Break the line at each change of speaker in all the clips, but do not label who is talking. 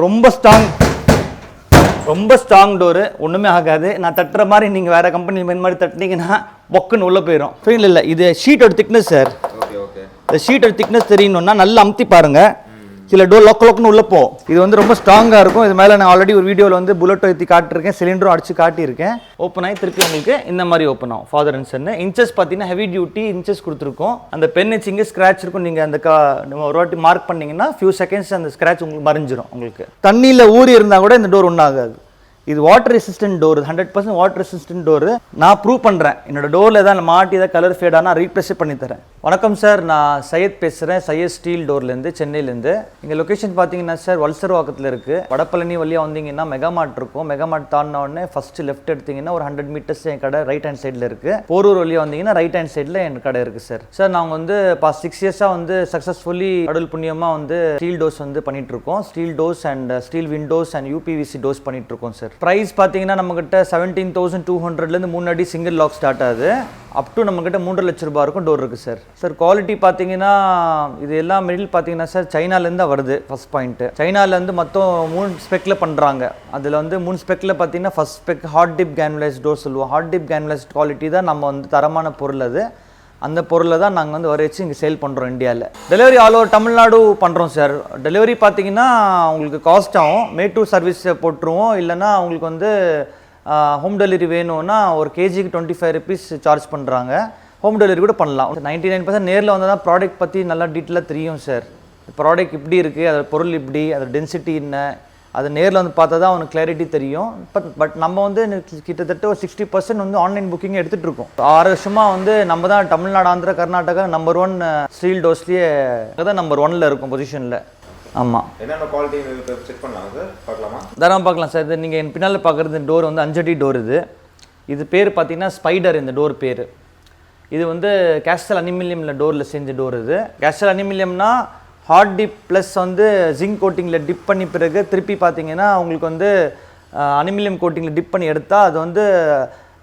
ரொம்ப ஸ்ட்ராங் ரொம்ப strong door ஒன்றுமே ஆகாது. நான் தட்டுற மாதிரி நீங்கள் வேறு கம்பெனி மாதிரி தட்டினீங்கன்னா பொக்குன்னு உள்ளே போயிடும் ஃபீல் இல்லை. இது ஷீட்டோட திக்னஸ் சார்
ஓகே ஓகே
இந்த ஷீட்டோட திக்னஸ் தெரியணும்னா நல்லா அமுத்தி பாருங்க. சில டோர் லொக்க லொக்குன்னு உள்ளே போகும் இது வந்து ரொம்ப ஸ்ட்ராங்காக இருக்கும். இது மேலே நான் ஆல்ரெடி ஒரு வீடியோவில் வந்து புல்லட் ஏற்றி காட்டிருக்கேன் சிலிண்டரும் அடிச்சு காட்டியிருக்கேன். ஓப்பன் ஆகி திருப்பி உங்களுக்கு இந்த மாதிரி ஓப்பன் ஆகும். ஃபாதர் அண்ட் சன்னு இன்ச்சஸ் பார்த்தீங்கன்னா ஹெவி டியூட்டி இன்ச்சஸ் கொடுத்துருக்கோம். அந்த பென் இங்கே ஸ்க்ராட்ச் இருக்கும். நீங்கள் அந்த கா நம்ம ஒரு வாட்டி மார்க் பண்ணிங்கன்னா ஃபியூ செகண்ட்ஸ் அந்த ஸ்க்ராட்ச் உங்களுக்கு மறைஞ்சிரும் உங்களுக்கு. தண்ணியில் ஊறி இருந்தால் கூட இந்த டோர் ஒன்றும் ஆகாது இது water resistant door hundred percent water resistant door நான் ப்ரூவ் பண்ணுறேன் என்னோட டோரில் தான் மாட்டி ஏதாவது கலர் ஃபேடானா ஆனால் ரீப்ளேஸ் பண்ணி தரேன். வணக்கம் சார். நான் சையத் பேசுகிறேன் சையத் ஸ்டீல் டோர்லேருந்து சென்னையிலேருந்து. எங்கள் லொக்கேஷன் பார்த்தீங்கன்னா சார் வல்சர் வாக்கத்தில் இருக்குது வடபழனி வழியாக வந்தீங்கன்னா மெகாமார்ட் இருக்கும். மெகாமார்ட் தாண்டினோடனே ஃபஸ்ட்டு லெஃப்ட் எடுத்தீங்கன்னா ஒரு ஹண்ட்ரட் மீட்டர்ஸ் என் கடை ரைட் ஹேண்ட் சைடில் இருக்குது போரூர் வழியாக வந்தீங்கன்னா ரைட் ஹேண்ட் சைடில் என் கடை இருக்குது சார். சார் நாங்கள் வந்து பாஸ்ட் சிக்ஸ் இயர்ஸாக வந்து சக்ஸஸ்ஃபுல்லி கடல் புண்ணியமாக வந்து ஸ்டீல் டோஸ் வந்து பண்ணிகிட்ருக்கோம் இருக்கோம். Steel doors and steel windows and UPVC doors பண்ணிகிட்ருக்கோம் இருக்கோம் சார். ப்ரைஸ் பார்த்தீங்கன்னா நம்மக்கிட்ட செவன்டீன் தௌசண்ட் டூ ஹண்ட்ரட்லேருந்து மூணு அடி சிங்கிள் லாக் ஸ்டார்ட் ஆகுது. அப் டு நம்மக்கிட்ட மூன்றரை லட்ச ரூபா இருக்கும் டோர் இருக்குது சார் சார் குவாலிட்டி பார்த்தீங்கன்னா இது எல்லாம் மெடில் பார்த்தீங்கன்னா சார் சைனாலேருந்து வருது ஃபஸ்ட் பாயிண்ட்டு சைனாலேருந்து மொத்தம் மூணு ஸ்பெக்கில் பண்ணுறாங்க அதில் வந்து மூணு ஸ்பெக்கில் பார்த்தீங்கன்னா first spec hot dip கேன்வலைஸ் door சொல்லுவோம். ஹாட் டிப் கேன்வலைஸ் குவாலிட்டி தான் நம்ம வந்து தரமான பொருள் அது. அந்த பொருளை தான் நாங்கள் வந்து வர வச்சு இங்கே சேல் பண்ணுறோம் இந்தியாவில் டெலிவரி ஆல் ஓவர் தமிழ்நாடு பண்ணுறோம் சார் டெலிவரி பார்த்தீங்கன்னா உங்களுக்கு காஸ்ட் ஆகும். மேட்டூர் சர்வீஸ் போட்டுருவோம். இல்லைன்னா உங்களுக்கு வந்து ஹோம் டெலிவரி வேணும்னா ஒரு கேஜிக்கு டுவெண்ட்டி ஃபைவ் ருபீஸ் சார்ஜ் பண்ணுறாங்க ஹோம் டெலிவரி கூட பண்ணலாம். நைன்ட்டி நைன் பர்சன்ட் நேரில் வந்தால் தான் ப்ராடக்ட் பற்றி நல்லா டீட்டெயிலாக தெரியும் சார் ப்ராடக்ட் இப்படி இருக்குது அதோட பொருள் இப்படி அதோட டென்சிட்டி என்ன அது நேரில் வந்து பார்த்தா தான் அவனுக்கு கிளாரிட்டி தெரியும். பட் பட் நம்ம வந்து கிட்டத்தட்ட ஒரு சிக்ஸ்டி பர்சன்ட் வந்து ஆன்லைன் புக்கிங் எடுத்துகிட்டு இருக்கோம். ஆறு வருஷமாக வந்து நம்ம தான் Tamil Nadu Andhra Karnataka number one steel டோஸ்லேயே தான் நம்பர் ஒன்ல இருக்கும் பொசிஷனில் ஆமாம்
என்னென்ன குவாலிட்டி செக் பண்ணலாம் சார் பார்க்கலாமா?
தாராளமாக பார்க்கலாம் சார். இது நீங்கள் என் பின்னால் பார்க்குறது டோர் வந்து அஞ்சடி டோர் இது. இது பேர் பார்த்தீங்கன்னா ஸ்பைடர் இந்த டோர் பேர். இது வந்து கேஸ்டல் அனிமிலியமில் டோரில் செஞ்ச டோர் இது. கேஸ்டல் அனிமிலியம்னா ஹாட் டிப் ப்ளஸ் வந்து ஜிங்க் கோட்டிங்கில் டிப் பண்ணி பிறகு திருப்பி பார்த்தீங்கன்னா உங்களுக்கு வந்து அனிமிலியம் கோட்டிங்கில் டிப் பண்ணி எடுத்தால் அது வந்து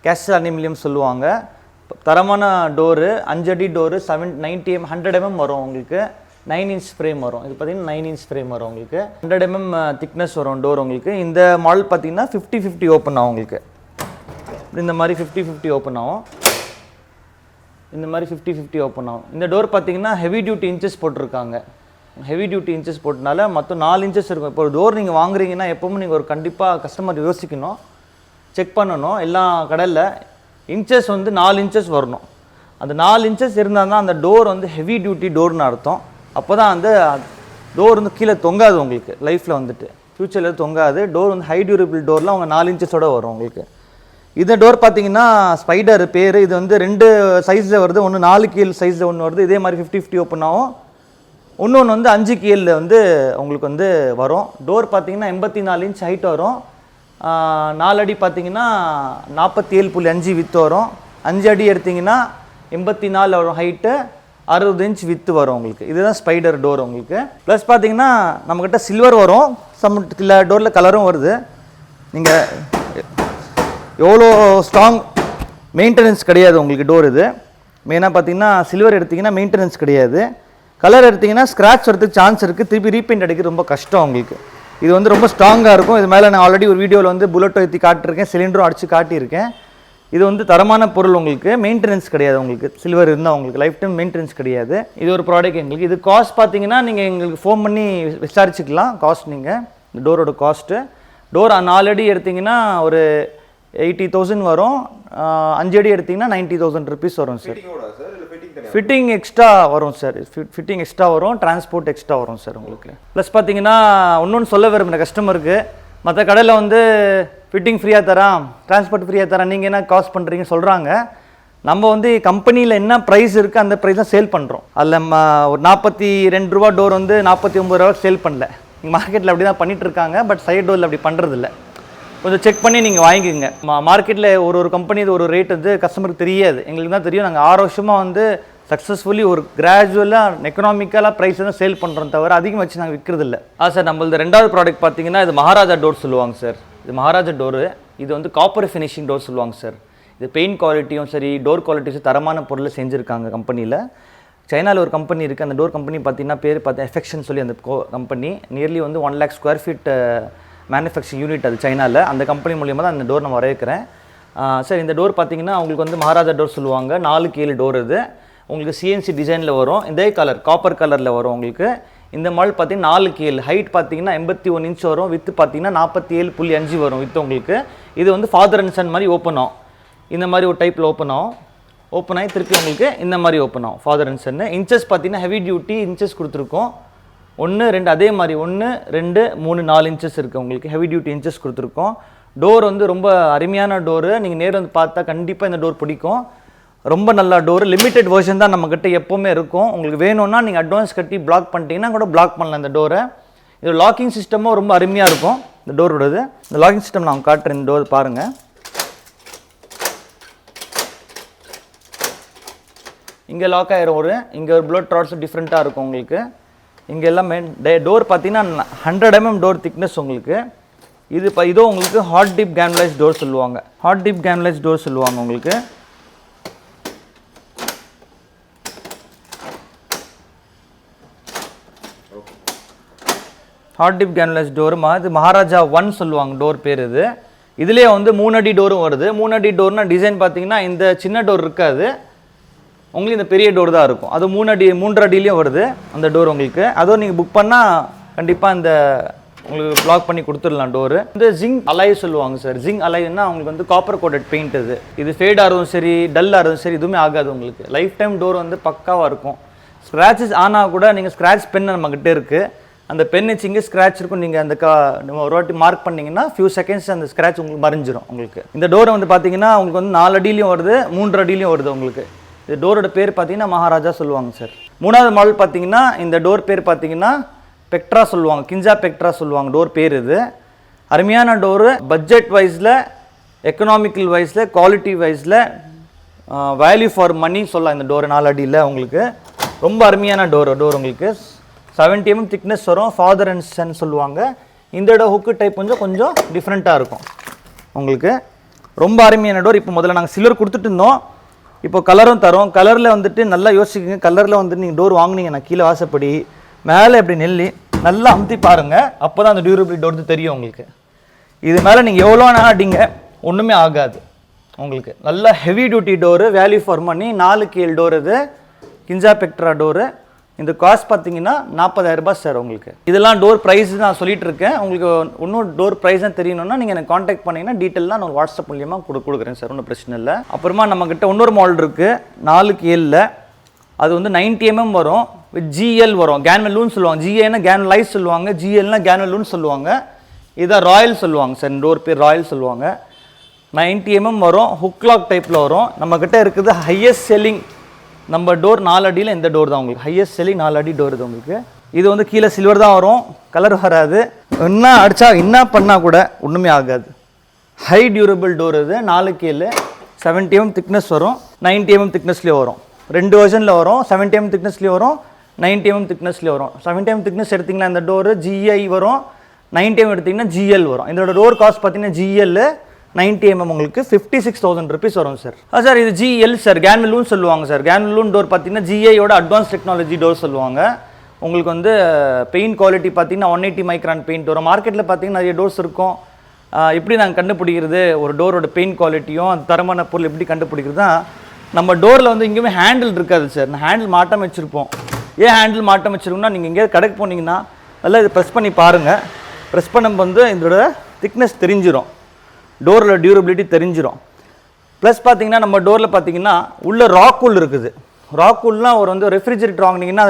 கேஸ்டல் அனிமிலியம் சொல்லுவாங்க. தரமான டோரு அஞ்சடி door seven ninety M hundred MM வரும் உங்களுக்கு. நைன் இன்ச் ஃப்ரேம் வரும். இது பார்த்தீங்கன்னா நைன் இன்ச் ஃப்ரேம் வரும் உங்களுக்கு. ஹண்ட்ரட் எம்எம் திக்னஸ் வரும் டோர் உங்களுக்கு. இந்த மாடல் பார்த்தீங்கன்னா ஃபிஃப்டி ஃபிஃப்டி ஓப்பன் ஆகும் உங்களுக்கு. இந்த மாதிரி ஃபிஃப்டி ஃபிஃப்டி ஓப்பன் ஆகும். இந்த மாதிரி ஃபிஃப்டி ஃபிஃப்டி ஓப்பன் ஆகும். இந்த டோர் பார்த்தீங்கன்னா ஹெவி டியூட்டி இன்ச்சஸ் போட்டிருக்காங்க. ஹெவி டியூட்டி இன்ச்சஸ் போட்டனால மொத்தம் நாலு இன்ச்சஸ் இருக்கும். இப்போ ஒரு டோர் நீங்கள் வாங்குறீங்கன்னா எப்பவும் நீங்கள் ஒரு கண்டிப்பாக கஸ்டமர் யோசிக்கணும். செக் பண்ணணும். எல்லா கடையில் இன்ச்சஸ் வந்து நாலு இன்ச்சஸ் வரணும். அந்த நாலு இன்ச்சஸ் இருந்தால் தான் அந்த டோர் வந்து ஹெவி டியூட்டி டோர்னு அர்த்தம். அப்போ தான் வந்து டோர் வந்து கீழே தொங்காது உங்களுக்கு. லைஃப்பில் வந்துட்டு. ஃப்யூச்சரில் தொங்காது. டோர் வந்து ஹை டியூரபிள் டோர்லாம் அவங்க நாலு இன்ச்சஸோட வரும் உங்களுக்கு. இந்த டோர் பார்த்தீங்கன்னா ஸ்பைடர் பேர். இது வந்து ரெண்டு சைஸில் வருது. ஒன்று நாலு கீழ் சைஸில் ஒன்று வருது. இதே மாதிரி ஃபிஃப்டி ஃபிஃப்டி ஓப்பன் ஆகும். இன்னொன்று வந்து அஞ்சு கீழில் வந்து உங்களுக்கு வந்து வரும். டோர் பார்த்தீங்கன்னா எண்பத்தி நாலு இன்ச் ஹைட் வரும். நாலடி நாலு அடி பார்த்தீங்கன்னா நாற்பத்தி ஏழு புள்ளி அஞ்சு வித்து வரும். அஞ்சு அடி எடுத்திங்கன்னா எண்பத்தி நாலு வரும் ஹைட்டு அறுபது இன்ச் வித்து வரும் உங்களுக்கு. இதுதான் ஸ்பைடர் டோர் உங்களுக்கு. ப்ளஸ் பார்த்தீங்கன்னா நம்மக்கிட்ட சில்வர் வரும். சம் சில டோரில் கலரும் வருது. நீங்கள் எவ்வளோ ஸ்ட்ராங் மெயின்டெனன்ஸ் கிடையாது உங்களுக்கு டோர் இது. மெயினாக பார்த்தீங்கன்னா சில்வர் எடுத்தீங்கன்னா மெயின்டெனன்ஸ் கிடையாது. கலர் எடுத்தீங்கன்னா ஸ்க்ராட்ச் வரதுக்கு சான்ஸ் இருக்குது திருப்பி ரீபெயிண்ட் அடிக்க ரொம்ப கஷ்டம் உங்களுக்கு. இது வந்து ரொம்ப ஸ்ட்ராங்காக இருக்கும். இது மேலே நான் ஆல்ரெடி ஒரு வீடியோவில் வந்து புல்லட் ஏற்றி காட்டியிருக்கேன் சிலிண்டரும் அடித்து காட்டியிருக்கேன். இது வந்து தரமான பொருள் உங்களுக்கு மெயின்டெனன்ஸ் கிடையாது உங்களுக்கு. சில்வர் இருந்தால் உங்களுக்கு லைஃப் டைம் மெயின்டெனன்ஸ் கிடையாது. இது ஒரு ப்ராடக்ட் எங்களுக்கு. இது காஸ்ட் பார்த்தீங்கன்னா நீங்கள் எங்களுக்கு ஃபோன் பண்ணி விசாரிச்சுக்கலாம். காஸ்ட் நீங்கள் இந்த டோரோட காஸ்ட்டு டோர் நாலு அடி எடுத்தீங்கன்னா ஒரு எயிட்டி தௌசண்ட் வரும். அஞ்சு அடி எடுத்தீங்கன்னா நைன்ட்டி தௌசண்ட் ருபீஸ் வரும் சார்
ஃபிட்டிங்
எக்ஸ்ட்ரா வரும் சார் ஃபிட்டிங் எக்ஸ்ட்ரா வரும். டிரான்ஸ்போர்ட் எக்ஸ்ட்ரா வரும் சார் உங்களுக்கு. ப்ளஸ் பார்த்தீங்கன்னா இன்னொன்று சொல்ல விரும்புகிற கஸ்டமருக்கு மற்ற கடையில் வந்து ஃபிட்டிங் ஃப்ரீயாக தரான் டிரான்ஸ்போர்ட் ஃப்ரீயாக தரான் நீங்கள் என்ன காஸ்ட் பண்ணுறீங்க சொல்கிறாங்க நம்ம வந்து கம்பெனியில் என்ன ப்ரைஸ் இருக்குது அந்த ப்ரைஸ் தான் சேல் பண்ணுறோம் அதில் ம ஒரு நாற்பத்தி ரெண்டு ரூபா டோர் வந்து நாற்பத்தி ஒம்பது ரூபா சேல் பண்ணல. நீங்கள் மார்க்கெட்டில் அப்படி தான் பண்ணிகிட்ருக்காங்க இருக்காங்க பட் சைடு டோரில் அப்படி பண்ணுறதில்ல கொஞ்சம் செக் பண்ணி நீங்கள் வாங்கிக்கோங்க. மா மார்க்கெட்டில் ஒரு ஒரு கம்பெனி ஒரு ரேட் வந்து கஸ்டமருக்கு தெரியாது. எங்களுக்கு தான் தெரியும். நாங்கள் ஆறு வருஷமாக வந்து சக்ஸஸ்ஃபுல்லி ஒரு கிராஜுவலாக எக்கனாமிக்கலாக ப்ரைஸ் தான் சேல் பண்ணுறோம் தவிர அதிகம் வச்சு நாங்கள் விற்கிறது இல்லை ஆ சார் நம்மளது ரெண்டாவது ப்ராடக்ட் பார்த்தீங்கன்னா இது மகாராஜா டோர் சொல்லுவாங்க சார். இது மகாராஜா டோரு இது வந்து காப்பர் ஃபினிஷிங் டோர் சொல்லுவாங்க சார். இது பெயிண்ட் குவாலிட்டியும் சரி டோர் குவாலிட்டியும் தரமான பொருளை செஞ்சுருக்காங்க கம்பெனியில் சைனாவில் ஒரு கம்பெனி இருக்குது அந்த டோர் கம்பெனி பார்த்தீங்கன்னா பேர் பார்த்து எஃபெக்ஷன் சொல்லி அந்த கம்பெனி நியர்லி வந்து one lakh square feet manufacturing unit அது சைனாவில் அந்த கம்பெனி மூலியமாக தான் அந்த டோர் நான் வரையிருக்கிறேன் சார் இந்த டோர் பார்த்தீங்கன்னா அவங்களுக்கு வந்து மகாராஜா டோர் சொல்லுவாங்க. நாலுக்கு ஏழு டோர் இது. உங்களுக்கு சிஎன்சி டிசைனில் வரும். இதே கலர் காப்பர் கலரில் வரும் உங்களுக்கு. இந்த மாடல் பார்த்தீங்கன்னா நாலுக்கு ஏழு. ஹைட் பார்த்தீங்கன்னா எண்பத்தி ஒன் இன்ச் வரும். வித்து பார்த்தீங்கன்னா நாற்பத்தி ஏழு புள்ளி அஞ்சு வரும் வித்து உங்களுக்கு. இது வந்து ஃபாதர் அண்ட் சன் மாதிரி ஓப்பன் ஆகும். இந்த மாதிரி ஒரு டைப்பில் ஓப்பன் ஆகும். ஓப்பன் ஆகி திருப்பி உங்களுக்கு இந்த மாதிரி ஓப்பன் ஆகும் ஃபாதர் அண்ட் சன்னு இன்ச்சஸ் பார்த்தீங்கன்னா ஹெவி டியூட்டி இன்ச்சஸ் கொடுத்துருக்கோம். ஒன்று ரெண்டு அதே மாதிரி ஒன்று ரெண்டு மூணு நாலு இன்ச்சஸ் இருக்குது உங்களுக்கு. ஹெவி டியூட்டி இன்ச்சஸ் கொடுத்துருக்கோம். டோர் வந்து ரொம்ப அருமையான டோரு நீங்கள் நேரில் வந்து பார்த்தா கண்டிப்பாக இந்த டோர் பிடிக்கும். ரொம்ப நல்ல டோர் லிமிட்டெட் வேர்ஷன் தான் நம்மக்கிட்ட எப்போவுமே இருக்கும். உங்களுக்கு வேணும்னா நீங்கள் அட்வான்ஸ் கட்டி பிளாக் பண்ணிட்டீங்கன்னா கூட பிளாக் பண்ணலாம் இந்த டோரை இது லாக்கிங் சிஸ்டமும் ரொம்ப அருமையாக இருக்கும் இந்த டோரோடது இந்த லாக்கிங் சிஸ்டம் நான் காட்டுறேன் இந்த டோர் பாருங்கள் இங்கே லாக் ஆகிரும் ஒரு இங்கே ஒரு ப்ளட் ட்ராட்ஸ் டிஃப்ரெண்ட்டாக இருக்கும் உங்களுக்கு. இங்கே எல்லாமே டே டோர் பார்த்தீங்கன்னா ஹண்ட்ரட் எம்எம் டோர் திக்னஸ் உங்களுக்கு. இது இப்போ இதோ உங்களுக்கு ஹாட் டிப் கேன்லைஸ் டோர் சொல்லுவாங்க. ஹாட் டிப் கேன்லைஸ் டோர் சொல்லுவாங்க உங்களுக்கு. ஹார்டிப் கேன்லஸ் டோர் அது மகாராஜா ஒன் சொல்லுவாங்க டோர் பேர் இது. இதுலேயே வந்து மூணு அடி டோரும் வருது. மூணடி டோர்னால் டோர்னா டிசைன் பார்த்தீங்கன்னா இந்த சின்ன டோர் இருக்காது. உங்களுக்கு இந்த பெரிய டோர் தான் இருக்கும். அது மூணு அடி மூன்றரை அடியிலையும் வருது அந்த டோர் உங்களுக்கு. அதுவும் நீங்கள் புக் பண்ணால் கண்டிப்பாக இந்த உங்களுக்கு பிளாக் பண்ணி கொடுத்துடலாம் டோரு இந்த ஜிங் அலாய் சொல்லுவாங்க சார் ஜிங் அலைன்னா உங்களுக்கு வந்து காப்பர் கோட்டட் பெயிண்ட் இது. இது ஃபேட் ஆகிறதும் சரி டல் ஆகிறதும் சரி எதுவுமே ஆகாது உங்களுக்கு. லைஃப் டைம் டோர் வந்து பக்காவாக இருக்கும். ஸ்க்ராச்சஸ் ஆனால் கூட நீங்கள் ஸ்க்ராட்ச் பென் நம்மக்கிட்ட இருக்குது அந்த பென் வச்சு இங்கே ஸ்க்ராட்ச் இருக்கும். நீங்கள் அந்த கா நம்ம ஒரு வாட்டி மார்க் பண்ணிங்கன்னா ஃபியூ செகண்ட்ஸ் அந்த ஸ்க்ராட்ச் உங்களுக்கு மறைஞ்சிரும் உங்களுக்கு. இந்த டோரை வந்து பார்த்தீங்கன்னா உங்களுக்கு வந்து நாலு அடியிலையும் வருது மூன்று அடியிலையும் வருது உங்களுக்கு. இந்த டோரோட பேர் பார்த்தீங்கன்னா மகாராஜா சொல்லுவாங்க சார் மூணாவது மாடல் பார்த்தீங்கன்னா இந்த டோர் பேர் பார்த்தீங்கன்னா பெக்ட்ரா சொல்லுவாங்க. கிஞ்சா பெக்ட்ரா சொல்லுவாங்க. டோர் பேர் இது. அருமையான டோரு பட்ஜெட் வைஸில் எக்கனாமிக்கல் வைஸில் குவாலிட்டி வைஸில் வேல்யூ ஃபார் மணி சொல்லலாம் இந்த டோர் நாலு அடியில் உங்களுக்கு. ரொம்ப அருமையான டோர் டோர் உங்களுக்கு. செவன்டி எம்எம் திக்னஸ் வரும் ஃபாதர் அண்ட் சன் சொல்லுவாங்க. இந்த இடம் ஹுக்கு டைப் கொஞ்சம் கொஞ்சம் டிஃப்ரெண்ட்டாக இருக்கும். உங்களுக்கு ரொம்ப அருமையான டோர் இப்போ முதல்ல நாங்கள் சில்வர் கொடுத்துட்டு இருந்தோம். இப்போ கலரும் தரும். கலரில் வந்துட்டு நல்லா யோசிக்குங்க கலரில் வந்துட்டு நீங்கள் டோர் வாங்கினீங்கன்னா கீழே வாசப்படி மேலே இப்படி நெல்லி நல்லா அமுத்தி பாருங்கள் அப்போ தான் அந்த டியூரபிலிட்டி டோர் தெரியும் உங்களுக்கு. இது மேலே நீங்கள் எவ்வளோ நேரம் அடிங்க. ஒன்றுமே ஆகாது உங்களுக்கு. நல்லா heavy duty door value for money நாலு கீழ் டோர் இது. கிஞ்சா பெக்ட்ரா டோரு இந்த காஸ்ட் பார்த்தீங்கன்னா 40000 ரூபாய் சார் உங்களுக்கு. இதெல்லாம் டோர் ப்ரைஸ் நான் சொல்லிட்டு இருக்கேன் உங்களுக்கு இன்னும் டோர் ப்ரைஸ் தான் தெரியணும்னா நீங்கள் எனக்கு காண்டாக்ட் பண்ணீங்கன்னா டீட்டெயிலாக நான் வாட்ஸ்அப் மூலியமாக கொடு கொடுக்குறேன் சார். ஒன்றும் பிரச்சனை இல்லை. அப்புறமா நம்மக்கிட்ட இன்னொரு மாடல் இருக்குது நாலுக்கு ஏழில். அது வந்து நைன்டி எம்எம் வரும். வித் ஜிஎல் வரும். கேன்வெல்லூன்னு சொல்லுவாங்க. ஜிஏன்னா கேன்லைஸ் சொல்லுவாங்க. ஜிஎல்னா கேன்வெல்லூன்னு சொல்லுவாங்க. இதான் ராயல் சொல்லுவாங்க சார். இந்த டோர் பேர் ராயல் சொல்லுவாங்க. நைன்டி எம்எம் வரும். ஹுக்லாக் டைப்பில் வரும். நம்மக்கிட்ட இருக்குது ஹையஸ்ட் செல்லிங் நம்ம டோர் நாலு அடியில் இந்த டோர் தான் உங்களுக்கு. ஹையஸ்ட் செல்லிங் நாலு அடி டோர் இது உங்களுக்கு. இது வந்து கீழே சில்வர் தான் வரும். கலர் வராது. என்ன அடித்தா என்ன பண்ணால் கூட ஒன்றுமே ஆகாது. ஹை டியூரபிள் டோர் இது. நாலு கீழே செவன்டி எம் திக்னஸ் வரும். நைன்டி எம்எம் திக்னஸ்லேயே வரும். ரெண்டு வருஷனில் வரும். செவன்டி எம் திக்னஸ்லேயே வரும். நைன்டி எம்எம் திக்னஸ்லேயே வரும். செவன்டி எம் திக்னஸ் எடுத்திங்கன்னா இந்த டோரு ஜிஐ வரும். நைன்டி எம் எடுத்திங்கன்னா ஜிஎல் வரும். இதோட டோர் காஸ்ட் பார்த்தீங்கன்னா ஜிஎல் நைன்டி எம்எம் உங்களுக்கு ஃபிஃப்டி சிக்ஸ் தௌசண்ட் ருபீஸ் வரும் சார் ஆ சார் இது ஜிஎல் சார் கேன்வெல்லூன் சொல்லுவாங்க சார் கேன்வெல்லூன் டோர் பார்த்தீங்கன்னா ஜிஐயோட அட்வான்ஸ் டெக்னாலஜி டோர் சொல்லுவாங்க. உங்களுக்கு வந்து பெயிண்ட் குவாலிட்டி பார்த்தீங்கன்னா ஒன் எயிட்டி மைக்ரான் பெயிண்ட் வரும். மார்க்கெட்டில் பார்த்தீங்கன்னா நிறைய டோர்ஸ் இருக்கும். எப்படி நாங்கள் கண்டுபிடிக்கிறது? ஒரு டோரோட பெயிண்ட் குவாலிட்டியும் அது தரமான பொருள் எப்படி கண்டுபிடிக்கிறதுனா நம்ம டோரில் வந்து எங்கேயுமே ஹேண்டில் இருக்காது சார் நான் ஹேண்டில் மாட்டம் வச்சுருப்போம். ஏன் ஹேண்டில் மாட்டம் வச்சுருக்கோம்னா நீங்கள் எங்கேயாவது கடைக்கு போனீங்கன்னா நல்லா இதை ப்ரெஸ் பண்ணி பாருங்கள் ப்ரெஸ் பண்ணும் வந்து இதோட திக்னஸ் தெரிஞ்சிடும் டோரில் டியூரபிலிட்டி தெரிஞ்சிடும் ப்ளஸ் பார்த்தீங்கன்னா நம்ம டோரில் பார்த்தீங்கன்னா உள்ளே ராக்கூல் இருக்குது. ராக்கூல்லாம் ஒரு வந்து ரெஃப்ரிஜரேட்டர் வாங்குனீங்கன்னா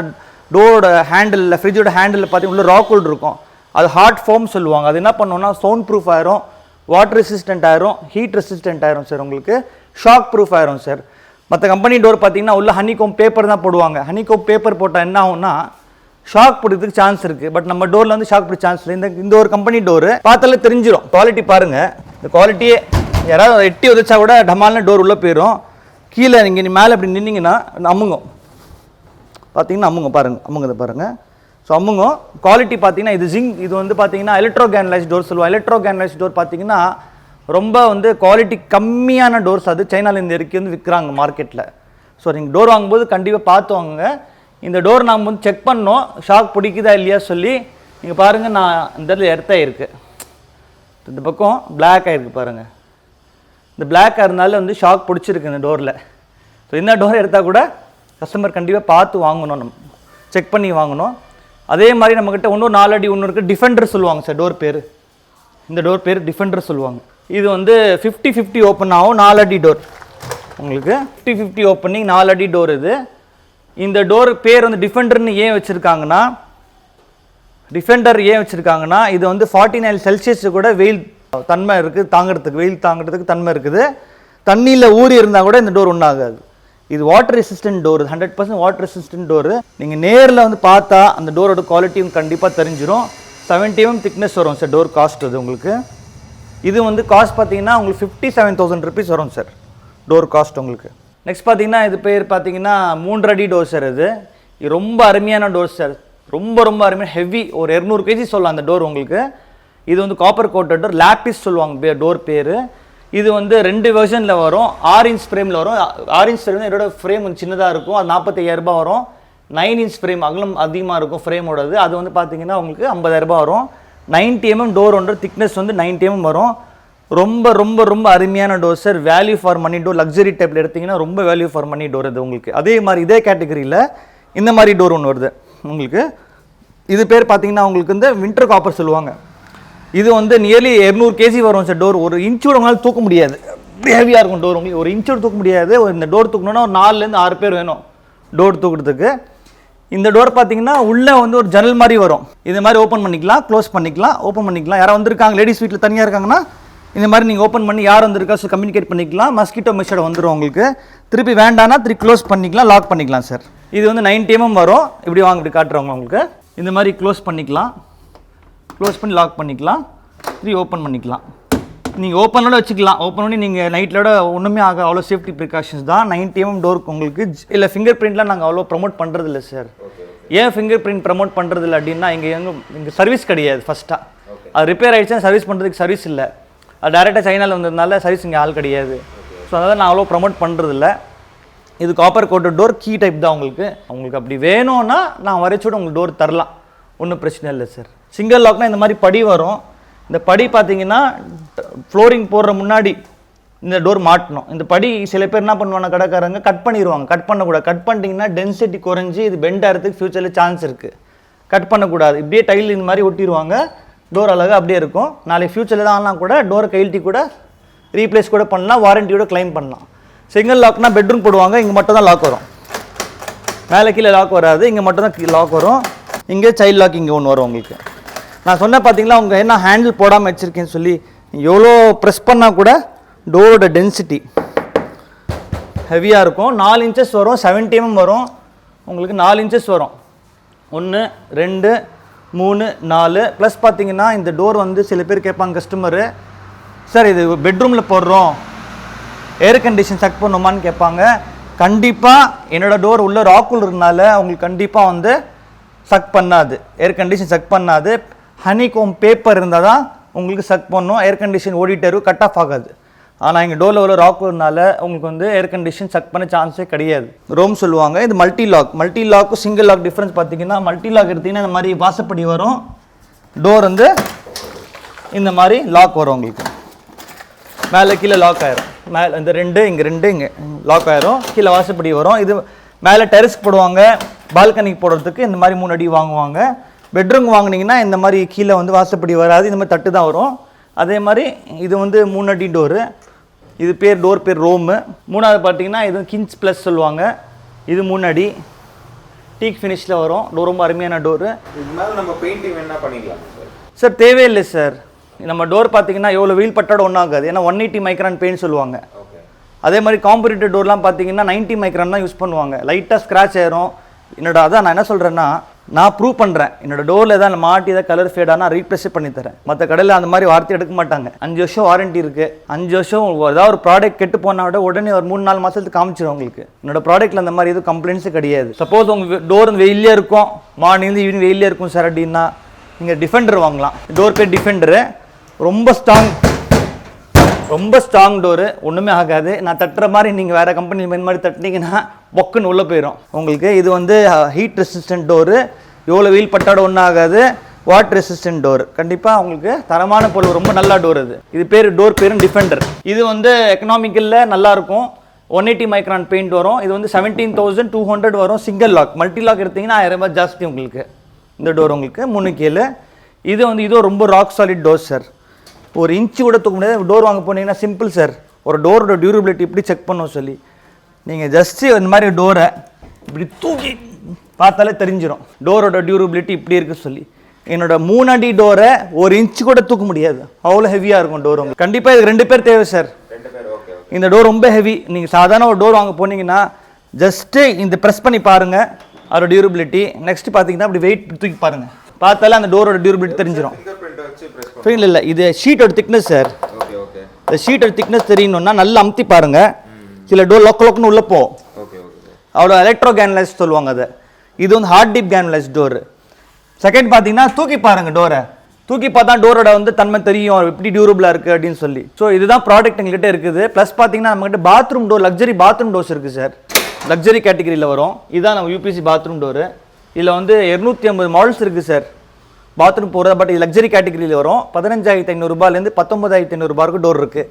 டோரோட ஹேண்டில் ஃப்ரிட்ஜோட ஹேண்டில் பார்த்தீங்கன்னா உள்ள ராக்கூல் இருக்கும். அது ஹார்ட் ஃபோம் சொல்லுவாங்க. அது என்ன பண்ணுவோம்னா சவுண்ட் ப்ரூஃப் ஆயிரும் வாட்டர் ரெசிஸ்டன்ட் ஆயிரும் ஹீட் ரெசிஸ்டன்ட் ஆயிரும் சார் உங்களுக்கு. ஷாக் ப்ரூஃப் ஆயிரும் சார் மற்ற கம்பெனி டோர் பார்த்தீங்கன்னா உள்ள ஹனிகோம் பேப்பர் தான் போடுவாங்க. ஹனிகோம் பேப்பர் போட்டால் என்ன ஆகும்னா ஷாக் பிடிக்கிறதுக்கு சான்ஸ் இருக்குது பட் நம்ம டோரில் வந்து ஷாக் பிடிச்ச சான்ஸ் இல்லை. இந்த இந்த ஒரு கம்பெனி டோரு பார்த்தாலே தெரிஞ்சிடும் குவாலிட்டி பாருங்கள் இந்த குவாலிட்டியே யாராவது எட்டி உதச்சா கூட டமால்னு டோர் உள்ளே போயிடும் கீழே நீங்கள் நீ மேலே இப்படி நின்னீங்கன்னா அம்முங்கும் பார்த்தீங்கன்னா அம்முங்க பாருங்கள் அமுங்கதை பாருங்க. ஸோ அமுங்க குவாலிட்டி பார்த்தீங்கன்னா இது ஜிங் இது வந்து பார்த்தீங்கன்னா எலக்ட்ரோ கேன்லைஸ் டோர் சொல்லுவோம் எலக்ட்ரோ கேன்லைஸ் டோர் பார்த்தீங்கன்னா ரொம்ப வந்து குவாலிட்டி கம்மியான டோர்ஸ் அது சைனாலேருந்து இறக்கி வந்து விற்கிறாங்க மார்க்கெட்டில் ஸோ நீங்கள் டோர் வாங்கும்போது கண்டிப்பாக பார்த்து வாங்குங்க. இந்த டோர் நாம் வந்து செக் பண்ணோம். ஷாக் பிடிக்குதா இல்லையா சொல்லி நீங்கள் பாருங்கள் நான் இந்த இடத்துல இருக்குது இந்த பக்கம் பிளாக் ஆகிருக்கு பாருங்கள் இந்த பிளாக்காக இருந்தாலும் வந்து ஷாக் பிடிச்சிருக்கு இந்த டோரில் ஸோ இந்த டோர் எடுத்தால் கூட கஸ்டமர் கண்டிப்பாக பார்த்து வாங்கணும். நம்ம செக் பண்ணி வாங்கணும். அதே மாதிரி நம்மக்கிட்ட இன்னும் நாலு அடி ஒன்று இருக்குது டிஃபெண்டர் சொல்லுவாங்க சார் டோர் பேர். இந்த டோர் பேர் டிஃபெண்டர் சொல்லுவாங்க. இது வந்து ஃபிஃப்டி ஃபிஃப்டி ஓப்பன் ஆகும் நாலு அடி டோர் உங்களுக்கு ஃபிஃப்டி ஃபிஃப்டி ஓப்பனிங் நாலு அடி டோர் இது. இந்த டோர் பேர் வந்து டிஃபெண்டர்னு ஏன் வச்சுருக்காங்கன்னா டிஃபெண்டர் ஏன் வச்சுருக்காங்கன்னா இது வந்து ஃபார்ட்டி நைன் செல்சியஸ் கூட வெயில் தன்மை இருக்குது தாங்கிறதுக்கு வெயில் தாங்கிறதுக்கு தன்மை இருக்குது. தண்ணியில் ஊறி இருந்தால் கூட இந்த டோர் ஒன்றாகாது இது water resistant door hundred percent water resistant door நீங்கள் நேரில் வந்து பார்த்தா அந்த டோரோட குவாலிட்டியும் கண்டிப்பாக தெரிஞ்சிடும் செவன்டி எம் திக்னஸ் வரும் சார் டோர் காஸ்ட் அது உங்களுக்கு. இது வந்து காஸ்ட் பார்த்தீங்கன்னா உங்களுக்கு ஃபிஃப்டி செவன் தௌசண்ட் ருபீஸ் வரும் சார் டோர் காஸ்ட் உங்களுக்கு. நெக்ஸ்ட் பார்த்தீங்கன்னா இது பேர் பார்த்தீங்கன்னா மூன்றடி டோர் சார் இது. இது ரொம்ப அருமையான டோர் சார் ரொம்ப ரொம்ப அருமையாக ஹெவி ஒரு இரநூறு கேஜி சொல்லலாம் அந்த டோர் உங்களுக்கு. இது வந்து காப்பர் கோட்டட் டோர் லேப்பிஸ் சொல்லுவாங்க டோர் பேர். இது வந்து ரெண்டு வெர்ஷனில் வரும். ஆறு இன்ச் ஃப்ரேமில் வரும். ஆறு இன்ச் ஃப்ரேம் இதோட ஃப்ரேம் கொஞ்சம் சின்னதாக இருக்கும். அது நாற்பத்தையாயிரரூபா வரும். நைன் இன்ச் ஃப்ரேம் அகலம் அதிகமாக இருக்கும் ஃப்ரேமோடது அது வந்து பார்த்தீங்கன்னா உங்களுக்கு ஐம்பதாயிரரூபா வரும். நைன்டி எம்எம் டோர் ஒன்று திக்னஸ் வந்து நைன்டி எம்எம் mm வரும். ரொம்ப ரொம்ப ரொம்ப அருமையான door sir value for money door luxury டைப்பில் எடுத்தீங்கன்னா ரொம்ப வேல்யூ ஃபார் மணி டோர் அது உங்களுக்கு. அதே மாதிரி இதே கேட்டகரியில் இந்த மாதிரி டோர் ஒன்று வருது. உங்களுக்கு இது பேர் பார்த்தீங்கன்னா உங்களுக்கு வந்து வின்டர் காப்பர் சொல்லுவாங்க. இது வந்து நியர்லி 200 கேஜி வரும் சார் டோர் ஒரு இன்ச்சோட உங்களால் தூக்க முடியாது. ஹெவியாக இருக்கும் டோர் உங்களுக்கு. ஒரு இன்ச்சோட தூக்க முடியாது. இந்த டோர் தூக்கணும்னா ஒரு நாலுலேருந்து ஆறு பேர் வேணும் டோர் தூக்குறதுக்கு. இந்த டோர் பார்த்தீங்கன்னா உள்ளே வந்து ஒரு ஜன்னல் மாதிரி வரும். இது மாதிரி ஓப்பன் பண்ணிக்கலாம் க்ளோஸ் பண்ணிக்கலாம் ஓப்பன் பண்ணிக்கலாம். யாராவது வந்திருக்காங்க லேடிஸ் வீட்டில் தனியாக இருக்காங்கன்னா இந்த மாதிரி நீங்கள் ஓப்பன் பண்ணி யார் வந்திருக்கா ஸோ கம்யூனிகேட் பண்ணிக்கலாம். மஸ்கிட்டோ மெஷட் வந்துடும் உங்களுக்கு. திருப்பி வேண்டானா திருப்பி க்ளோஸ் பண்ணிக்கலாம் லாக் பண்ணிக்கலாம் சார் இது வந்து 90 mm வரும். இப்படி வாங்க இப்படி காட்டுறவங்க உங்களுக்கு. இந்த மாதிரி க்ளோஸ் பண்ணிக்கலாம். க்ளோஸ் பண்ணி லாக் பண்ணிக்கலாம். திருப்பி ஓப்பன் பண்ணிக்கலாம். நீங்கள் ஓப்பனோட வச்சுக்கலாம். ஓப்பன் பண்ணி நீங்கள் நைட்லோட ஒன்றுமே ஆக அவ்வளோ சேஃப்டி ப்ரிகாஷன்ஸ் தான். 90 mm டோருக்கு உங்களுக்கு இல்லை ஃபிங்கர் பிரிண்ட்லாம் நாங்கள் அவ்வளோ ப்ரமோட் பண்ணுறது இல்லை சார் ஏன் ஃபிங்கர் பிரிண்ட் ப்ரமோட் பண்ணுறது இல்லை அப்படின்னா இங்கே எங்கே இங்கே சர்வீஸ் கிடையாது ஃபஸ்ட்டாக அது ரிப்பேர் ஆகிடுச்சுன்னா சர்வீஸ் பண்ணுறதுக்கு சர்வீஸ் இல்லை. அது டேரெக்டாக சைனாவில் வந்ததுனால சர்வீஸ் இங்கே ஆள் கிடையாது. ஸோ அதனால் நான் அவ்வளோ ப்ரமோட் பண்ணுறதில்ல இது copper coated door key type தான் உங்களுக்கு. உங்களுக்கு அப்படி வேணும்னா நான் வரைச்சோட உங்களுக்கு டோர் தரலாம். ஒன்றும் பிரச்சனை இல்லை சார் சிங்கிள் லாக்னால் இந்த மாதிரி படி வரும். இந்த படி பார்த்தீங்கன்னா ஃப்ளோரிங் போடுற முன்னாடி இந்த டோர் மாட்டணும். இந்த படி சில பேர் என்ன பண்ணுவாங்க கடைக்காரங்க கட் பண்ணிடுவாங்க கட் பண்ணக்கூடாது. கட் பண்ணிட்டீங்கன்னா டென்சிட்டி குறைஞ்சி இது பெண்ட் ஆகிறதுக்கு ஃப்யூச்சரில் சான்ஸ் இருக்குது கட் பண்ணக்கூடாது. இப்படியே டைல் இந்த மாதிரி ஒட்டிடுவாங்க டோர் அழகாக அப்படியே இருக்கும். நாளைக்கு ஃப்யூச்சரில் தான் ஆனால் கூட டோரை கைல்ட்டி கூட ரீப்ளேஸ் கூட பண்ணலாம் வாரண்டியோட க்ளைம் பண்ணலாம். சிங்கிள் லாக்னா பெட்ரூம் போடுவாங்க இங்கே மட்டும் தான் லாக் வரும். மேலே கீழே லாக் வராது இங்கே மட்டும் தான் லாக் வரும். இங்கே சைல்ட் லாக் இங்கே ஒன்று வரும் உங்களுக்கு. நான் சொன்ன பார்த்தீங்களா அவங்க என்ன ஹேண்டில் போடாமல் வச்சுருக்கேன்னு சொல்லி எவ்வளோ ப்ரெஸ் பண்ணால் கூட டோரோட டென்சிட்டி ஹெவியாக இருக்கும். நாலு இன்ச்சஸ் வரும் செவன்டிஎம் வரும். உங்களுக்கு நாலு இன்ச்சஸ் வரும். ஒன்று ரெண்டு மூணு நாலு. ப்ளஸ் பார்த்தீங்கன்னா இந்த டோர் வந்து சில பேர் கேட்பாங்க கஸ்டமரு சார் இது பெட்ரூமில் போடுறோம். ஏர் கண்டிஷன் செக் பண்ணுமான்னு கேட்பாங்க. கண்டிப்பாக என்னோடய டோர் உள்ள ராக்குள் இருந்தால அவங்களுக்கு கண்டிப்பாக வந்து சக் பண்ணாது. ஏர் கண்டிஷன் செக் பண்ணாது. ஹனிகோம் பேப்பர் இருந்தால் தான் உங்களுக்கு சக் பண்ணும். ஏர் கண்டிஷன் ஓடிட்டரு கட் ஆஃப் ஆகாது. ஆனால் எங்கள் டோரில் உள்ள வரனால உங்களுக்கு வந்து ஏர் கண்டிஷன் செக் பண்ண சான்ஸே கிடையாது. ரோம் சொல்லுவாங்க இது மல்டி லாக் மல்டி லாக்கும் சிங்கிள் லாக் டிஃப்ரென்ஸ் பார்த்தீங்கன்னா மல்டி லாக் எடுத்தீங்கன்னா இந்த மாதிரி வாசப்படி வரும். டோர் வந்து இந்த மாதிரி லாக் வரும் உங்களுக்கு. மேலே கீழே லாக் ஆயிரும். மேலே இந்த ரெண்டு இங்கே ரெண்டு இங்கே லாக் ஆயிரும். கீழே வாசப்படி வரும். இது மேலே டெரஸ்க்கு போடுவாங்க. பால்கனிக்கு போடுறதுக்கு இந்த மாதிரி மூணு அடி வாங்குவாங்க. பெட்ரூம் வாங்குனீங்கன்னா இந்த மாதிரி கீழே வந்து வாசப்படி வராது. இந்த மாதிரி தட்டு தான் வரும். அதே மாதிரி இது வந்து மூணு அடி டோரு இது பேர் டோர் பேர் ரோமு மூணாவது பார்த்தீங்கன்னா இது கிங்ஸ் ப்ளஸ் சொல்லுவாங்க. இது மூணு அடி டீக் ஃபினிஷில் வரும். டோர் ரொம்ப அருமையான டோரு
இது மேல நம்ம பெயிண்டிங் வேணா பண்ணிக்கலாம் சார்
சார் தேவையில்லை சார் நம்ம டோர் பார்த்தீங்கன்னா எவ்வளோ வீல் பட்டோட ஒன்றும் ஆகாது. ஏன்னா ஒன் எயிட்டி மைக்ரான் பெயிண்ட் சொல்லுவாங்க. அதே மாதிரி காம்படிட்டர் டோர்லாம் பார்த்தீங்கன்னா 90 மைக்ரான் தான் யூஸ் பண்ணுவாங்க. லைட்டாக ஸ்க்ராட்ச் ஆயிரும். என்னோட அதான் நான் என்ன சொல்கிறேன்னா நான் ப்ரூவ் பண்ணுறேன் என்னோட டோரில் ஏதாவது மாட்டி ஏதாவது கலர் ஃபேடானா ஆனால் ரீப்ளேஸ் பண்ணி தரேன். மற்ற கடையில் அந்த மாதிரி வார்த்தை எடுக்க மாட்டாங்க. அஞ்சு வருஷம் வாரண்டி இருக்குது அஞ்சு வருஷம் ஏதாவது ஒரு ப்ராடக்ட் கெட்டு போனால் விட உடனே ஒரு மூணு நாலு மாதத்துக்கு காமிச்சிடும் உங்களுக்கு. என்னோட ப்ராடக்ட்டில் அந்த மாதிரி எதுவும் கம்ப்ளைண்ட்ஸே கிடையாது. சப்போஸ் உங்கள் டோர் வெயிலே இருக்கும். மார்னிங்லேருந்து ஈவினிங் வெயிலே இருக்கும் சார் அப்படின்னா நீங்கள் டிஃபெண்டர் வாங்கலாம். டோர் பேர் டிஃபெண்டரு ரொம்ப ஸ்ட்ராங் ரொம்ப ஸ்ட்ராங் டோரு ஒன்றுமே ஆகாது. நான் தட்டுற மாதிரி நீங்கள் வேறு கம்பெனியில் இந்த மாதிரி தட்டினீங்கன்னா பொக்குன்னு உள்ளே போயிடும் உங்களுக்கு இது வந்து ஹீட் ரெசிஸ்டன்ட் டோரு எவ்வளோ வெயில் பட்டாட ஒன்றும் ஆகாது. வாட் ரெசிஸ்டன்ட் டோர் கண்டிப்பாக உங்களுக்கு தரமான பொருள் ரொம்ப நல்லா டோர் இது இது பேர் டோர் பேரும் டிஃபெண்டர் இது வந்து எக்கனாமிக்கலில் நல்லாயிருக்கும் ஒன் எயிட்டி மைக்ரான் பெயிண்ட் வரும். இது வந்து செவன்டீன் தௌசண்ட் டூ ஹண்ட்ரட் வரும். சிங்கிள் லாக் மல்டி லாக் எடுத்தீங்கன்னா ஆயிரம் ரூபாய் ஜாஸ்தி உங்களுக்கு. இந்த டோர் உங்களுக்கு மூணு கீழே இது வந்து இதுவும் ரொம்ப ராக் சாலிட் டோர் சார் ஒரு இன்ச்சு கூட தூக்க முடியாது. டோர் வாங்க போனீங்கன்னா சிம்பிள் சார் ஒரு டோரோட டியூரபிலிட்டி எப்படி செக் பண்ணும் சொல்லி. நீங்கள் ஜஸ்ட்டு இந்த மாதிரி டோரை இப்படி தூக்கி பார்த்தாலே தெரிஞ்சிடும் டோரோட டியூரபிலிட்டி இப்படி இருக்கு சொல்லி. என்னோட மூணு அடி டோரை ஒரு இன்ச்சு கூட தூக்க முடியாது. அவ்வளோ ஹெவியாக இருக்கும் டோர் உங்களுக்கு. கண்டிப்பாக இது ரெண்டு பேர் தேவை சார் இந்த டோர் ரொம்ப ஹெவி நீங்கள் சாதாரண ஒரு டோர் வாங்க போனீங்கன்னா ஜஸ்ட்டு இந்த ப்ரெஸ் பண்ணி பாருங்கள் அதோட டியூரபிலிட்டி நெக்ஸ்ட் பார்த்தீங்கன்னா அப்படி வெயிட் தூக்கி பாருங்கள் பார்த்தாலே அந்த டோரோட டியூரபிலிட்டி தெரிஞ்சிடும் இல்லை இல்லை இது ஷீட்டோட திக்னஸ் சார் இந்த ஷீட்டோட திக்னஸ் தெரியணும்னா நல்லா அமுத்தி பாருங்க. சில டோர் லொக்க லொக்குன்னு உள்ள
ஓகே
அவ்வளோ எலக்ட்ரோ கேனலைஸ் சொல்லுவாங்க அதை. இது வந்து ஹார்ட் டீப் கேனலைஸ் டோர் செகண்ட் பார்த்தீங்கன்னா தூக்கி பாருங்க டோரை தூக்கி பார்த்தா டோரோட வந்து தன்மை தெரியும். எப்படி டியூரபிளாக இருக்குது அப்படின்னு சொல்லி. ஸோ இதுதான் ப்ராடக்ட் எங்ககிட்ட இருக்குது. ப்ளஸ் பார்த்தீங்கன்னா நம்மகிட்ட bathroom door luxury bathroom doors இருக்குது சார் லக்ஸரி கேட்டகரியில் வரும். இதுதான் நம்ம யூபிசி பாத்ரூம் டோரு இதில் வந்து இரநூத்தி ஐம்பது மாடல்ஸ் இருக்குது சார் பாத்ரூம் போகிறது பட் இது லக்ஸரி கேட்டகரியில் வரும். பதினஞ்சாயிரத்தி ஐநூறுரூபாலேருந்து பத்தொம்பதாயிரத்தி ஐநூறுரூபா வரைக்கும் டோர் இருக்குது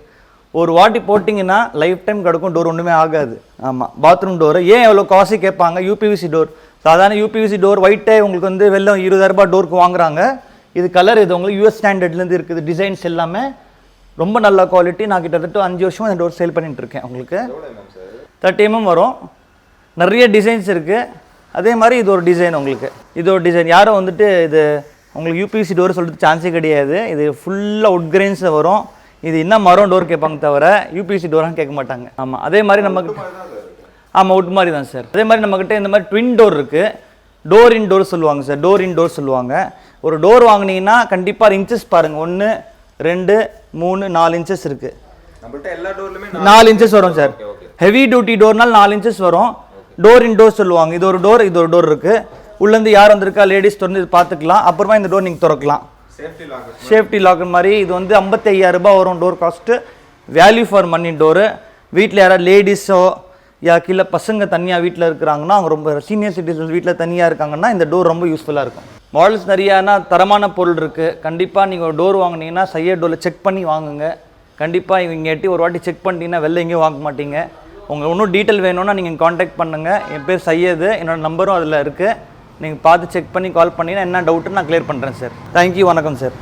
ஒரு வாட்டி போட்டிங்கன்னா லைஃப் டைம் கிடக்கும் டோர் ஒன்றுமே ஆகாது. ஆமாம் பாத்ரூம் டோர் ஏன் எவ்வளோ காசு கேட்பாங்க? யூபிவிசி டோர் சாதாரண யூபிவிசி டோர் ஒயிட்டே உங்களுக்கு வந்து வெள்ளம் இருபதாயிரரூபா டோருக்கு வாங்குறாங்க. இது கலர் இது உங்களுக்கு யூஎஸ் ஸ்டாண்டர்ட்லேருந்து இருக்குது. டிசைன்ஸ் எல்லாமே ரொம்ப நல்ல குவாலிட்டி நான் கிட்டத்தட்ட அஞ்சு வருஷமாக இந்த டோர் சேல் பண்ணிட்டு இருக்கேன் உங்களுக்கு. தேர்ட்டி எம்எம் வரும். நிறைய டிசைன்ஸ் இருக்குது அதே மாதிரி இது ஒரு டிசைன் உங்களுக்கு. இது ஒரு டிசைன் யாரும் வந்துட்டு இது உங்களுக்கு யூபிசி டோர் சொல்கிறது சான்ஸே கிடையாது. இது ஃபுல்லாக உட் கிரெயின்ஸில் வரும். இது என்ன மரம் டோர் கேட்பாங்க தவிர யூபிசி டோரான்னு கேட்க மாட்டாங்க. ஆமாம் அதே மாதிரி நமக்கு ஆமாம் உட் மாதிரி தான் சார் அதே மாதிரி நம்மக்கிட்ட இந்த மாதிரி ட்வின் டோர் இருக்குது டோர் இன் டோர் சொல்லுவாங்க சார் டோர் இன் டோர் சொல்லுவாங்க. ஒரு டோர் வாங்குனீங்கன்னா கண்டிப்பாக இன்ச்சஸ் பாருங்கள் ஒன்று ரெண்டு மூணு நாலு இன்ச்சஸ் இருக்குது நாலு இன்ச்சஸ் வரும் சார் ஹெவி டியூட்டி டோர்னால் நாலு இன்ச்சஸ் வரும். டோர் இன் டோர் சொல்லுவாங்க. இது ஒரு டோர் இது ஒரு டோர் இருக்கு. உள்ளேருந்து யார் வந்திருக்கா? லேடிஸ் திறந்து பார்த்துக்கலாம். அப்புறமா இந்த டோர் நீங்கள் திறக்கலாம்.
சேஃப்டி லாக்கர்
சேஃப்டி மாதிரி. இது வந்து ஐம்பத்தி ஐயாயிரம் ரூபாய் வரும் door cost value for money door வீட்டில் யாராவது லேடிஸோ யா கீழே பசங்க தனியாக வீட்டில் இருக்கிறாங்கன்னா அவங்க ரொம்ப சீனியர் சிட்டிசன்ஸ் வீட்டில் தனியாக இருக்காங்கன்னா இந்த டோர் ரொம்ப யூஸ்ஃபுல்லாக இருக்கும். மாடல்ஸ் நிறையானா தரமான பொருள் இருக்குது கண்டிப்பாக நீங்கள் ஒரு டோர் வாங்கினீங்கன்னா சையர் டோரில் செக் பண்ணி வாங்குங்க. கண்டிப்பாக இவங்க எட்டி ஒரு வாட்டி செக் பண்ணிட்டீங்கன்னா வெளில எங்கேயும் வாங்க மாட்டீங்க. உங்களுக்கு இன்னும் டீட்டெயில் வேணும்னா நீங்கள் காண்டாக்ட் பண்ணுங்கள் என் பேர் சையது. என்னோடய நம்பரும் அதில் இருக்குது நீங்கள் பார்த்து செக் பண்ணி கால் பண்ணிங்கன்னா என்ன டவுட்டு நான் கிளியர் பண்ணுறேன் சார் தேங்க்யூ வணக்கம் சார்